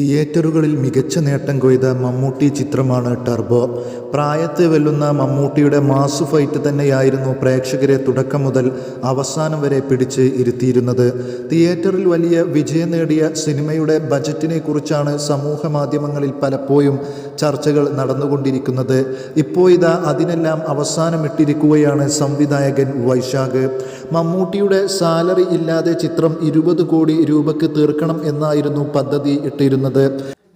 തിയേറ്ററുകളിൽ മികച്ച നേട്ടം കൊയ്ത മമ്മൂട്ടി ചിത്രമാണ് ടർബോ. പ്രായത്തെ വെല്ലുന്ന മമ്മൂട്ടിയുടെ മാസ് ഫൈറ്റ് തന്നെയായിരുന്നു പ്രേക്ഷകരെ തുടക്കം മുതൽ അവസാനം വരെ പിടിച്ച് ഇരുത്തിയിരുന്നത്. തിയേറ്ററിൽ വലിയ വിജയം നേടിയ സിനിമയുടെ ബജറ്റിനെ സമൂഹ മാധ്യമങ്ങളിൽ പലപ്പോഴും ചർച്ചകൾ നടന്നുകൊണ്ടിരിക്കുന്നത്. ഇപ്പോൾ ഇതാ അതിനെല്ലാം അവസാനമിട്ടിരിക്കുകയാണ് സംവിധായകൻ വൈശാഖ്. മമ്മൂട്ടിയുടെ സാലറി ഇല്ലാതെ ചിത്രം ഇരുപത് കോടി രൂപയ്ക്ക് തീർക്കണം എന്നായിരുന്നു പദ്ധതി ഇട്ടിരുന്നത്.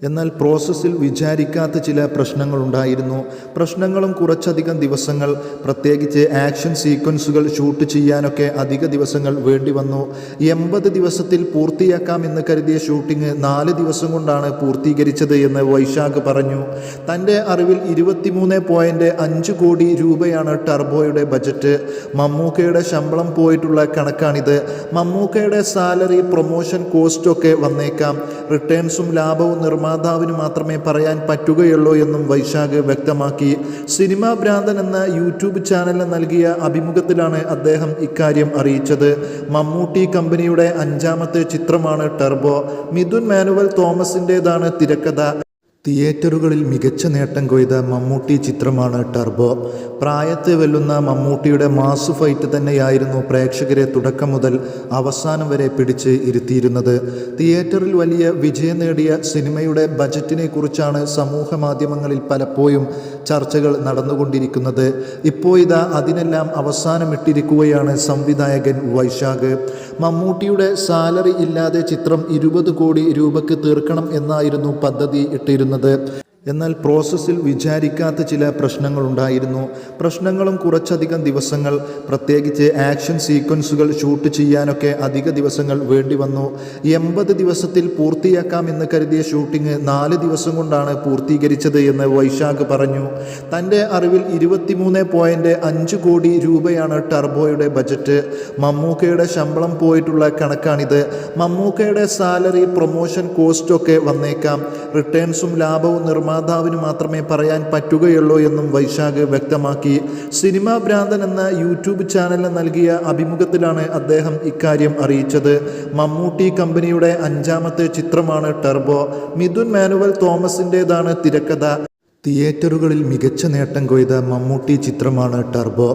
എന്നാൽ പ്രോസസ്സിൽ വിചാരിക്കാത്ത ചില പ്രശ്നങ്ങളുണ്ടായിരുന്നു. പ്രശ്നങ്ങളും കുറച്ചധികം ദിവസങ്ങൾ പ്രത്യേകിച്ച് ആക്ഷൻ സീക്വൻസുകൾ ഷൂട്ട് ചെയ്യാനൊക്കെ അധിക ദിവസങ്ങൾ വേണ്ടി വന്നു. എൺപത് ദിവസത്തിൽ പൂർത്തിയാക്കാമെന്ന് കരുതിയ ഷൂട്ടിംഗ് നാല് ദിവസം കൊണ്ടാണ് പൂർത്തീകരിച്ചത് എന്ന് വൈശാഖ് പറഞ്ഞു. തന്റെ അറിവിൽ ഇരുപത്തിമൂന്ന് പോയിന്റ് അഞ്ച് കോടി രൂപയാണ് ടർബോയുടെ ബജറ്റ്. മമ്മൂക്കയുടെ ശമ്പളം പോയിട്ടുള്ള കണക്കാണിത്. മമ്മൂക്കയുടെ സാലറി പ്രൊമോഷൻ കോസ്റ്റൊക്കെ വന്നേക്കാം. റിട്ടേൺസും ലാഭവും നിർമ്മാതാവിന് മാത്രമേ പറയാൻ പറ്റുകയുള്ളൂ എന്നും വൈശാഖ് വ്യക്തമാക്കി. സിനിമാ ഭ്രാന്തൻ എന്ന യൂട്യൂബ് ചാനലിന് നൽകിയ അഭിമുഖത്തിലാണ് അദ്ദേഹം ഇക്കാര്യം അറിയിച്ചത്. മമ്മൂട്ടി കമ്പനിയുടെ അഞ്ചാമത്തെ ചിത്രമാണ് ടെർബോ. മിഥുൻ മാനുവൽ തോമസിന്റെതാണ് തിരക്കഥ. തിയേറ്ററുകളിൽ മികച്ച നേട്ടം കൊയ്ത മമ്മൂട്ടി ചിത്രമാണ് ടർബോ. പ്രായത്തെ വെല്ലുന്ന മമ്മൂട്ടിയുടെ മാസ് ഫൈറ്റ് തന്നെയായിരുന്നു പ്രേക്ഷകരെ തുടക്കം മുതൽ അവസാനം വരെ പിടിച്ച് ഇരുത്തിയിരുന്നത്. തിയേറ്ററിൽ വലിയ വിജയം നേടിയ സിനിമയുടെ ബജറ്റിനെ സമൂഹ മാധ്യമങ്ങളിൽ പലപ്പോഴും ചർച്ചകൾ നടന്നുകൊണ്ടിരിക്കുന്നത്. ഇപ്പോൾ ഇതാ അതിനെല്ലാം അവസാനമിട്ടിരിക്കുകയാണ് സംവിധായകൻ വൈശാഖ്. മമ്മൂട്ടിയുടെ സാലറി ഇല്ലാതെ ചിത്രം ഇരുപത് കോടി രൂപയ്ക്ക് തീർക്കണം എന്നായിരുന്നു പദ്ധതി ഇട്ടിരുന്നത്. എന്നാൽ പ്രോസസ്സിൽ വിചാരിക്കാത്ത ചില പ്രശ്നങ്ങളുണ്ടായിരുന്നു. പ്രശ്നങ്ങളും കുറച്ചധികം ദിവസങ്ങൾ. പ്രത്യേകിച്ച് ആക്ഷൻ സീക്വൻസുകൾ ഷൂട്ട് ചെയ്യാനൊക്കെ അധിക ദിവസങ്ങൾ വേണ്ടി വന്നു. എൺപത് ദിവസത്തിൽ പൂർത്തിയാക്കാം എന്ന് കരുതിയ ഷൂട്ടിംഗ് നാല് ദിവസം കൊണ്ടാണ് പൂർത്തീകരിച്ചത് എന്ന് വൈശാഖ് പറഞ്ഞു. തന്റെ അറിവിൽ ഇരുപത്തിമൂന്ന് പോയിന്റ് അഞ്ച് കോടി രൂപയാണ് ടർബോയുടെ ബജറ്റ്. മമ്മൂക്കയുടെ ശമ്പളം പോയിട്ടുള്ള കണക്കാണിത്. മമ്മൂക്കയുടെ സാലറി പ്രൊമോഷൻ കോസ്റ്റൊക്കെ വന്നേക്കാം. റിട്ടേൺസും ലാഭവും നിർമ്മാതാവിന് മാത്രമേ പറയാൻ പറ്റുകയുള്ളൂ എന്നും വൈശാഖ് വ്യക്തമാക്കി. സിനിമാ ഭ്രാന്തൻ എന്ന യൂട്യൂബ് ചാനലിന് നൽകിയ അഭിമുഖത്തിലാണ് അദ്ദേഹം ഇക്കാര്യം അറിയിച്ചത്. മമ്മൂട്ടി കമ്പനിയുടെ അഞ്ചാമത്തെ ചിത്രമാണ് ടെർബോ. മിഥുൻ മാനുവൽ തോമസിന്റെതാണ് തിരക്കഥ. തിയേറ്ററുകളിൽ മികച്ച നേട്ടം കൊയ്ത മമ്മൂട്ടി ചിത്രമാണ് ടർബോ.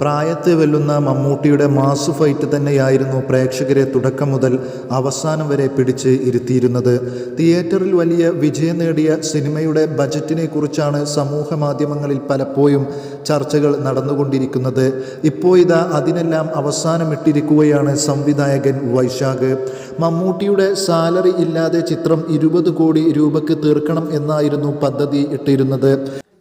പ്രായത്തെ വെല്ലുന്ന മമ്മൂട്ടിയുടെ മാസ് ഫൈറ്റ് തന്നെയായിരുന്നു പ്രേക്ഷകരെ തുടക്കം മുതൽ അവസാനം വരെ പിടിച്ച് ഇരുത്തിയിരുന്നത്. തിയേറ്ററിൽ വലിയ വിജയം നേടിയ സിനിമയുടെ ബജറ്റിനെ കുറിച്ചാണ് സമൂഹ മാധ്യമങ്ങളിൽ പലപ്പോഴും ചർച്ചകൾ നടന്നുകൊണ്ടിരിക്കുന്നത്. ഇപ്പോൾ ഇതാ അതിനെല്ലാം അവസാനമിട്ടിരിക്കുകയാണ് സംവിധായകൻ വൈശാഖ്. മമ്മൂട്ടിയുടെ സാലറി ഇല്ലാതെ ചിത്രം ഇരുപത് കോടി രൂപയ്ക്ക് തീർക്കണം എന്നായിരുന്നു പദ്ധതി ഇട്ടിരുന്നത്.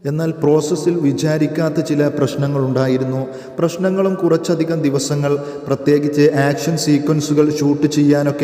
എന്നാൽ പ്രോസസ്സിൽ വിചാരിക്കാത്ത ചില പ്രശ്നങ്ങളുണ്ടായിരുന്നു. പ്രശ്നങ്ങളും കുറച്ചധികം ദിവസങ്ങൾ. പ്രത്യേകിച്ച് ആക്ഷൻ സീക്വൻസുകൾ ഷൂട്ട് ചെയ്യാനൊക്കെ